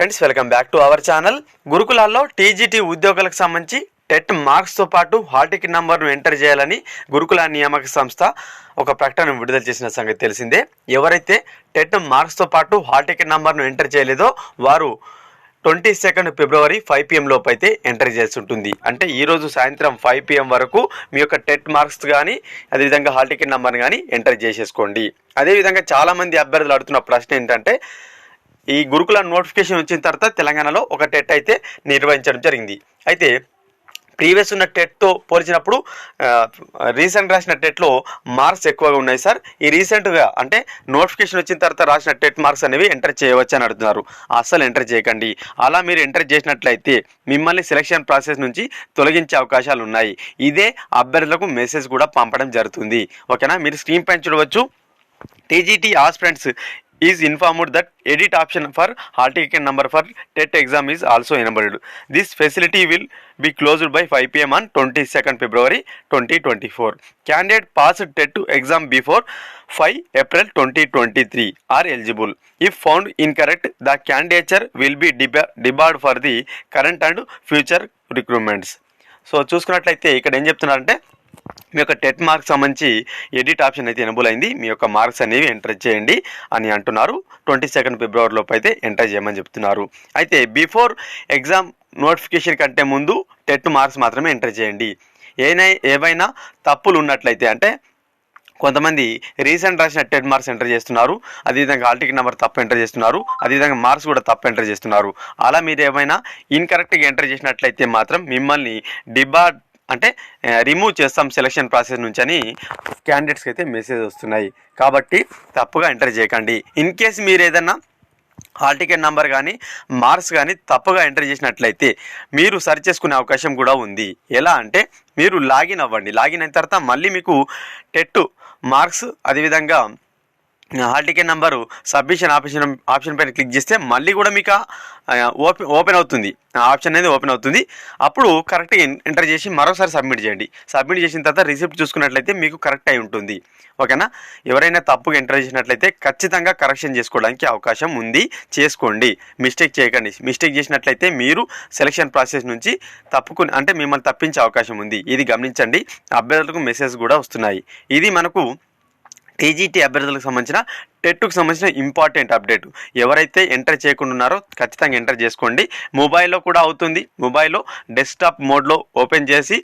Friends welcome back to our channel. గురుకులాల్లో TGT ఉద్యోగులకు సంబంధించి టెట్ మార్క్స్తో పాటు హాల్ టికెట్ నంబర్ను ఎంటర్ చేయాలని గురుకుల నియామక సంస్థ ఒక ప్రకటన విడుదల చేసిన సంగతి తెలిసిందే. ఎవరైతే టెట్ మార్క్స్తో పాటు హాల్ టికెట్ నంబర్ను ఎంటర్ చేయలేదో వారు twenty second February five PM లోపు అయితే ఎంటర్ చేయాల్సి ఉంటుంది. అంటే ఈరోజు సాయంత్రం ఫైవ్ పిఎం వరకు మీ యొక్క టెట్ మార్క్స్ కానీ అదేవిధంగా హాల్ టికెట్ నెంబర్ కానీ ఎంటర్ చేసేసుకోండి. అదేవిధంగా చాలామంది అభ్యర్థులు అడుగుతున్న ప్రశ్న ఏంటంటే ఈ గురుకుల నోటిఫికేషన్ వచ్చిన తర్వాత తెలంగాణలో ఒక టెట్ అయితే నిర్వహించడం జరిగింది. అయితే ప్రీవియస్ ఉన్న టెట్తో పోల్చినప్పుడు రీసెంట్ రాసిన టెట్లో మార్క్స్ ఎక్కువగా ఉన్నాయి సార్. ఈ రీసెంట్గా అంటే నోటిఫికేషన్ వచ్చిన తర్వాత రాసిన టెట్ మార్క్స్ అనేవి ఎంటర్ చేయవచ్చు అని అడుగుతున్నారు. అస్సలు ఎంటర్ చేయకండి. అలా మీరు ఎంటర్ చేసినట్లయితే మిమ్మల్ని సెలక్షన్ ప్రాసెస్ నుంచి తొలగించే అవకాశాలు ఉన్నాయి. ఇదే అభ్యర్థులకు మెసేజ్ కూడా పంపడం జరుగుతుంది. ఓకేనా? మీరు స్క్రీన్ పైన చూడవచ్చు. TGT aspirants is informed that edit option for hall ticket number for TET exam is also enabled this facility will be closed by five PM on twenty second February twenty twenty four candidate pass TET exam before five April twenty twenty three are eligible if found incorrect the candidature will be deba debarred for the current and future recruitments so చూసుకున్నట్లయితే ఇక్కడ ఏం చెప్తున్నారంటే మీ యొక్క TET marks సంబంధించి edit option అయితే enable అయింది. మీ యొక్క మార్క్స్ అనేవి ఎంటర్ చేయండి అని అంటున్నారు. ట్వంటీ సెకండ్ ఫిబ్రవరిలోపు అయితే ఎంటర్ చేయమని చెప్తున్నారు. అయితే బిఫోర్ ఎగ్జామ్ నోటిఫికేషన్ కంటే ముందు టెట్ మార్క్స్ మాత్రమే ఎంటర్ చేయండి. ఏనై ఏవైనా తప్పులు ఉన్నట్లయితే అంటే కొంతమంది రీసెంట్ రాసిన టెట్ మార్క్స్ ఎంటర్ చేస్తున్నారు. అదేవిధంగా ఆల్టిక్ నెంబర్ తప్పు ఎంటర్ చేస్తున్నారు. అదేవిధంగా మార్క్స్ కూడా తప్పు ఎంటర్ చేస్తున్నారు. అలా మీరు ఏమైనా ఇన్కరెక్ట్గా ఎంటర్ చేసినట్లయితే మాత్రం మిమ్మల్ని డిబార్ అంటే రిమూవ్ చేస్తాం సెలక్షన్ ప్రాసెస్ నుంచి అని క్యాండిడేట్స్కి అయితే మెసేజ్ వస్తున్నాయి. కాబట్టి తప్పుగా ఎంటర్ చేయకండి. ఇన్ కేస్ మీరు ఏదన్నా హాల్ టికెట్ నెంబర్ కానీ మార్క్స్ కానీ తప్పుగా ఎంటర్ చేసినట్లయితే మీరు సర్చ్ చేసుకునే అవకాశం కూడా ఉంది. ఎలా అంటే మీరు లాగిన్ అవ్వండి. లాగిన్ అయిన తర్వాత మళ్ళీ మీకు టెట్ మార్క్స్ అదేవిధంగా hall ticket number submission option option పైన క్లిక్ చేస్తే మళ్ళీ కూడా మీకు ఓపెన్ ఓపెన్ అవుతుంది. ఆ ఆప్షన్ అనేది ఓపెన్ అవుతుంది. అప్పుడు కరెక్ట్గా ఎంటర్ చేసి మరోసారి సబ్మిట్ చేయండి. సబ్మిట్ చేసిన తర్వాత రిసిప్ట్ చూసుకున్నట్లయితే మీకు కరెక్ట్ అయి ఉంటుంది. ఓకేనా? ఎవరైనా తప్పుగా ఎంటర్ చేసినట్లయితే ఖచ్చితంగా కరెక్షన్ చేసుకోవడానికి అవకాశం ఉంది. చేసుకోండి. మిస్టేక్ చేయకండి. మిస్టేక్ చేసినట్లయితే మీరు సెలక్షన్ ప్రాసెస్ నుంచి తప్పుకుని అంటే మిమ్మల్ని తప్పించే అవకాశం ఉంది. ఇది గమనించండి. అభ్యర్థులకు మెసేజ్ కూడా వస్తున్నాయి. ఇది మనకు టీజీటీ అభ్యర్థులకు సంబంధించిన టెట్కు సంబంధించిన ఇంపార్టెంట్ అప్డేట్. ఎవరైతే ఎంటర్ చేయకుండా ఉన్నారో ఖచ్చితంగా ఎంటర్ చేసుకోండి. మొబైల్లో కూడా అవుతుంది. మొబైల్లో డెస్క్టాప్ మోడ్లో ఓపెన్ చేసి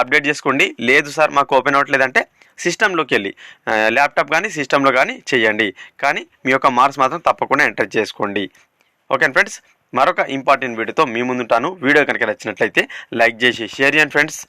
అప్డేట్ చేసుకోండి. లేదు సార్ మాకు ఓపెన్ అవ్వట్లేదంటే సిస్టంలోకి వెళ్ళి ల్యాప్టాప్ కానీ సిస్టంలో కానీ చేయండి. కానీ మీ యొక్క మార్క్స్ మాత్రం తప్పకుండా ఎంటర్ చేసుకోండి. ఓకే ఫ్రెండ్స్ మరొక ఇంపార్టెంట్ వీడియోతో మీ ముందుంటాను. వీడియో కనుక నచ్చినట్లయితే లైక్ చేసి షేర్ చేయండి ఫ్రెండ్స్.